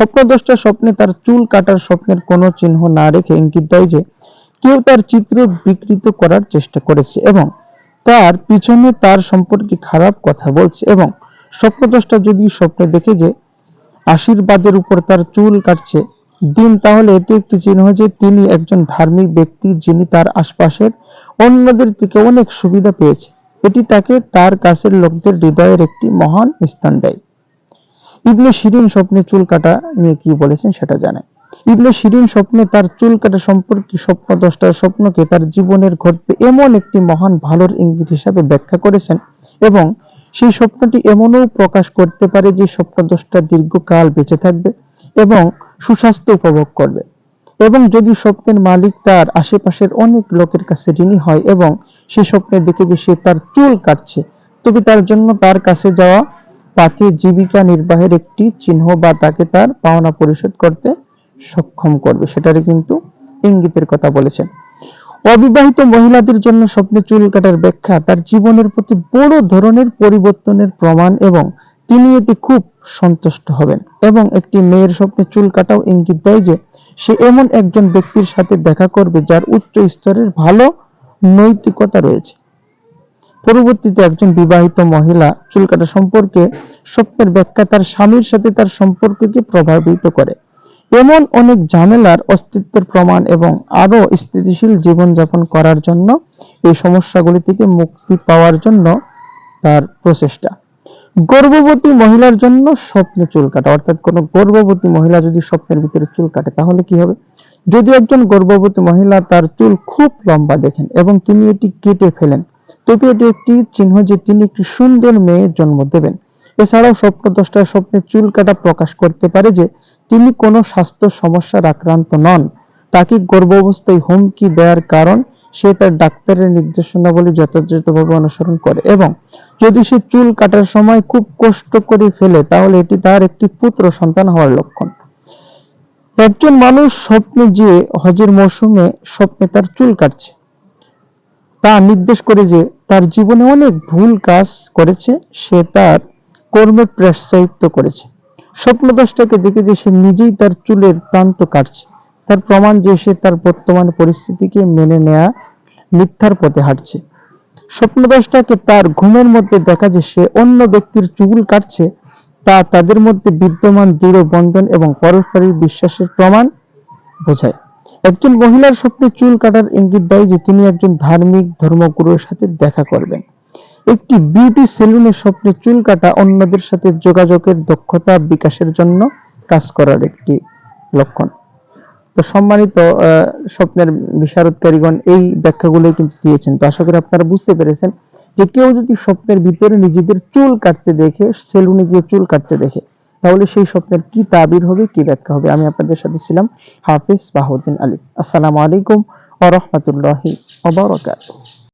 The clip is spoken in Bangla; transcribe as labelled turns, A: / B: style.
A: স্বপ্নদ্রষ্টা স্বপ্নে তার চুল কাটার স্বপ্নের কোনো চিহ্ন না রেখে ইঙ্গিত দেয় যে কেউ তার চিত্র বিকৃত করার চেষ্টা করেছে এবং তার পিছনে তার সম্পর্কে খারাপ কথা বলছে এবং স্বপ্নদ্রষ্টা যদি স্বপ্নে দেখে যে আশীর্বাদের উপর তার চুল কাটছে, দিন তাহলে এটি একটি চিহ্ন যে তিনি একজন ধার্মিক ব্যক্তি যিনি তার আশপাশের অন্যদের থেকে অনেক সুবিধা পেয়েছে। এটি তাকে তার কাছের লোকদের হৃদয়ের একটি মহান স্থান দেয়। ইবনে শিরিন স্বপ্নে চুল কাটা নিয়ে কি বলেছেন সেটা জানায় ইবনে শিরিন স্বপ্নে তার চুল কাটা সম্পর্কে স্বপ্ন দশটার স্বপ্নকে তার জীবনের ঘটবে এমন একটি মহান ভালোর ইঙ্গিত হিসাবে ব্যাখ্যা করেছেন এবং সেই স্বপ্নটি এমনও প্রকাশ করতে পারে যে স্বপ্নদ্রষ্টা দীর্ঘকাল বেঁচে থাকবে এবং সুস্বাস্থ্য উপভোগ করবে। এবং যদি স্বপ্নের মালিক তার আশেপাশের অনেক লোকের কাছে ঋণী হয় এবং সে স্বপ্নে দেখে যে সে তার চুল কাটছে, তবে তার জন্য তার কাছে যাওয়া পাথে জীবিকা নির্বাহের একটি চিহ্ন বা তাকে তার পাওনা পরিশোধ করতে সক্ষম করবে। সেটারে কিন্তু ইঙ্গিতের কথা বলেছেন। অবিবাহিত মহিলাদের জন্য স্বপ্নে চুল কাটার ব্যাখ্যা তার জীবনের প্রতি বড় ধরনের পরিবর্তনের প্রমাণ এবং তিনি এতে খুব সন্তুষ্ট হবেন এবং একটি মেয়ের স্বপ্নে চুল কাটাও ইঙ্গিত দেয় যে সে এমন একজন ব্যক্তির সাথে দেখা করবে যার উচ্চ স্তরের ভালো নৈতিকতা রয়েছে। পরবর্তীতে একজন বিবাহিত মহিলা চুল কাটা সম্পর্কে স্বপ্নের ব্যাখ্যা তার স্বামীর সাথে তার সম্পর্ককে প্রভাবিত করে। এমন অনেক ঝামেলার অস্তিত্বের প্রমাণ এবং আরও স্থিতিশীল জীবনযাপন করার জন্য এই সমস্যাগুলি থেকে মুক্তি পাওয়ার জন্য তার প্রচেষ্টা। গর্ভবতী মহিলার জন্য স্বপ্নে চুল কাটা অর্থাৎ কোন গর্ভবতী মহিলা যদি স্বপ্নের ভিতরে চুল কাটে, তাহলে কি হবে? যদি একজন গর্ভবতী মহিলা তার চুল খুব লম্বা দেখেন এবং তিনি এটি কেটে ফেলেন তবে এটি একটি চিহ্ন যে তিনি একটি সুন্দর মেয়ে জন্ম দেবেন। এছাড়াও স্বপ্ন দশটার স্বপ্নে চুল কাটা প্রকাশ করতে পারে যে তিনি কোনো স্বাস্থ্য সমস্যার আক্রান্ত নন। তাকে গর্ভাবস্থায় হুমকি দেওয়ার কারণ সে তার ডাক্তারের নির্দেশনাবলী যথাযথভাবে অনুসরণ করে এবং যদি সে চুল কাটার সময় খুব কষ্ট করে ফেলে, তাহলে এটি তার একটি পুত্র সন্তান হওয়ার লক্ষণ। একজন মানুষ স্বপ্নে যে হজের মৌসুমে স্বপ্নে তার চুল কাটছে। তা নির্দেশ করে যে তার জীবনে অনেক ভুল কাজ করেছে, সে তার কর্মে প্রাশ্চায়িত্ব করেছে। স্বপ্নদশটাকে দেখে যে সে নিজেই তার চুলের প্রান্ত কাটছে। তার প্রমাণ যে সে তার বর্তমান পরিস্থিতিকে মেনে নেয়া, মিথ্যার পথে হাঁটছে। স্বপ্নদশটাকে তার ঘুমের মধ্যে দেখা যে সে অন্য ব্যক্তির চুল কাটছে, তা তাদের মধ্যে বিদ্যমান দৃঢ় বন্ধন এবং পারস্পরিক বিশ্বাসের প্রমাণ বোঝায়। একজন মহিলার স্বপ্নে চুল কাটার ইঙ্গিত দেয় যে তিনি একজন ধার্মিক ধর্মগুরুর সাথে দেখা করবেন। একটি বিউটি সেলুনের স্বপ্নে চুল কাটা অন্যদের সাথে যোগাযোগের দক্ষতা বিকাশের জন্য কাজ করার একটি লক্ষণ। তো সম্মানিত স্বপ্নের বিশারদকারীগণ এই ব্যাখ্যাগুলো কিন্তু দিয়েছেন। তো আশা করি আপনারা বুঝতে পেরেছেন যে কেউ যদি স্বপ্নের ভিতরে নিজেদের চুল কাটতে দেখে, সেলুনে গিয়ে চুল কাটতে দেখে তাহলে সেই স্বপ্নের কি তাবির হবে, কি ব্যাখ্যা হবে? আমি আপনাদের সাথে ছিলাম হাফিজ বাহুদ্দিন আলী। আসসালামু আলাইকুম ওয়া রাহমাতুল্লাহি